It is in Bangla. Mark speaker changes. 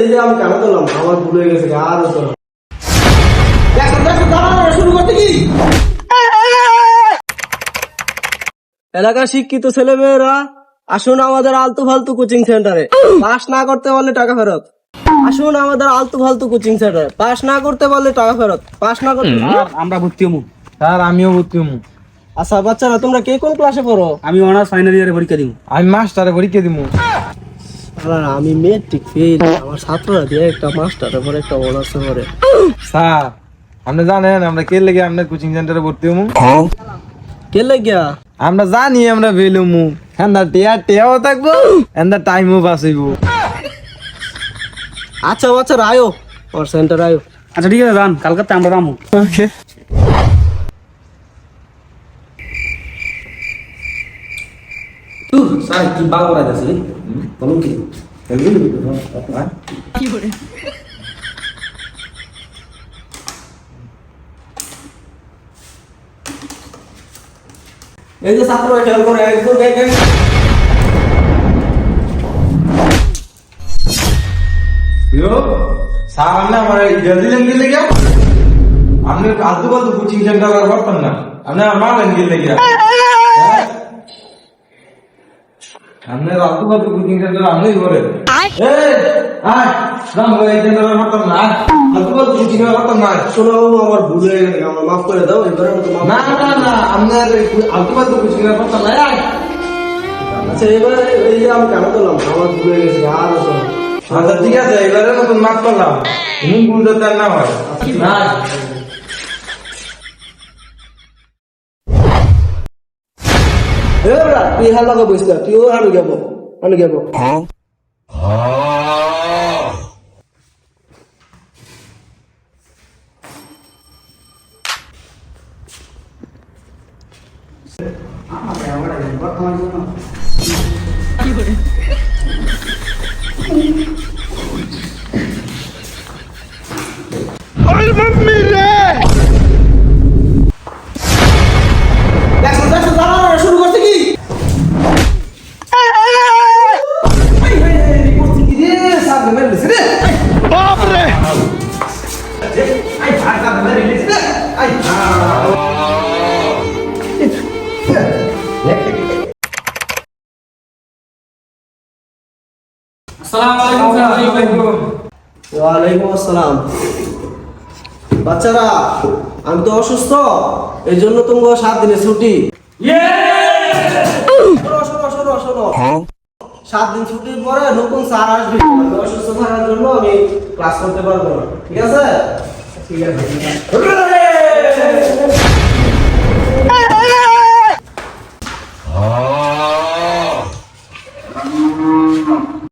Speaker 1: এই যে আমি কেন দিলাম আমার ভুল গেছে আর হতো না। দেখো দেখো দাঁড়ানো শুরু করতে কি? এলাকার শিক্ষিত ছেলে মেয়েরা আসুন আমাদের আলতু ফালতু কোচিং সেন্টারে পাস না করতে পারলে টাকা ফেরত। আসুন আমাদের আলতু ফালতু কোচিং সেন্টারে পাস না করতে পারলে টাকা ফেরত। পাস না করতে
Speaker 2: আমরা ভর্তি হব
Speaker 3: স্যার আমিও ভর্তি হব
Speaker 1: আচ্ছা বাচ্চারা তোমরা কে কোন ক্লাসে পড়ো?
Speaker 2: আমি অনার্স ফাইনাল ইয়ারে পরীক্ষা দিব
Speaker 3: আমি মাস্টারে পরীক্ষা দিব
Speaker 1: আর আমি মেট্রিক ফেল আমার ছাত্ররা দিয়ে একটা মাস্টারের পরে একটা অনার্সে পড়ে
Speaker 3: স্যার আপনি জানেন আমরা কে লেগে আপনার কোচিং সেন্টারে ভর্তি হব
Speaker 1: কে লাগিয়া
Speaker 3: আমরা জানি আমরা হব এন্দা টিয়া টিয়াও থাকব এন্দা টাইমও বাঁচাইবো
Speaker 1: আচ্ছা বাচ্চারা আয়ো ওর সেন্টার আয়ো
Speaker 2: আচ্ছা ঠিক আছে যান কালকাতে আমরা রামু
Speaker 3: ওকে
Speaker 2: স্যার কি বাল করা যাচ্ছে বলুন কি?
Speaker 1: এই যে ছাত্ররা খেয়াল করে একদম এক এক
Speaker 3: স্যার আপনি আমার জলদি লেগে লেগে আপনি আলতু ফালতু কোচিং সেন্টার আর করতেন না। আপনি আমার মা লেগে লেগে আপনার আলতু ফালতু কোচিং সেন্টার আপনি করেন এই আয় রাম এই সেন্টার করতাম না আলতু ফালতু কোচিং করতাম না।
Speaker 1: শোনো বাবু, আমার ভুল হয়ে গেছে আমার মাফ করে দাও এবারে
Speaker 3: না না না আপনার আলতু ফালতু কোচিং করতাম না আয়।
Speaker 1: আচ্ছা এবারে এই যে আমি কেন দিলাম আমার ভুল হয়ে গেছে আর
Speaker 3: আচ্ছা ঠিক আছে এবারে নতুন মাফ করলাম। তুমি ভুল আর না হয়।
Speaker 1: এবার তুই হাল্লা করে বসতে তুইও হারু যাব আমি যাব দেখো ওয়ালাইকুম আসসালাম। বাচ্চারা আমি তো অসুস্থ এই জন্য তোমাকে সাত দিনের ছুটি। সাত দিন ছুটির পরে নতুন স্যার আসবে। অসুস্থ থাকার জন্য আমি ক্লাস করতে পারব না। ঠিক আছে? ঠিক আছে।